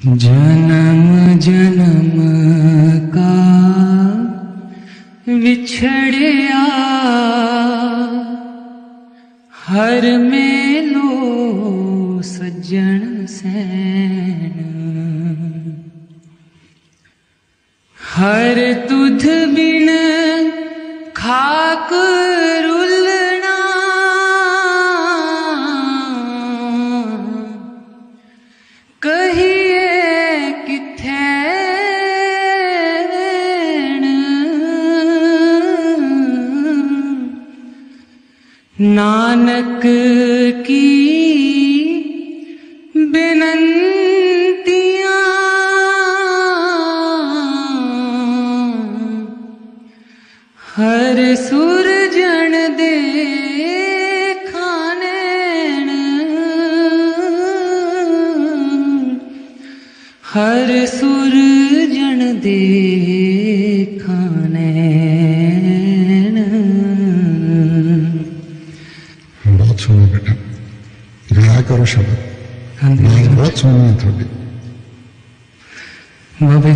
जन्म जन्म का विछड़िया हर मेलो सज्जन सैन। हर तुध बिन खाक रुलना। कहिए नानक की बिनंतियाँ हर सुर जन दे खानैण हर सुर जन दे खानैण হবে না দয়া করো সবাই। নির্বাচন হবে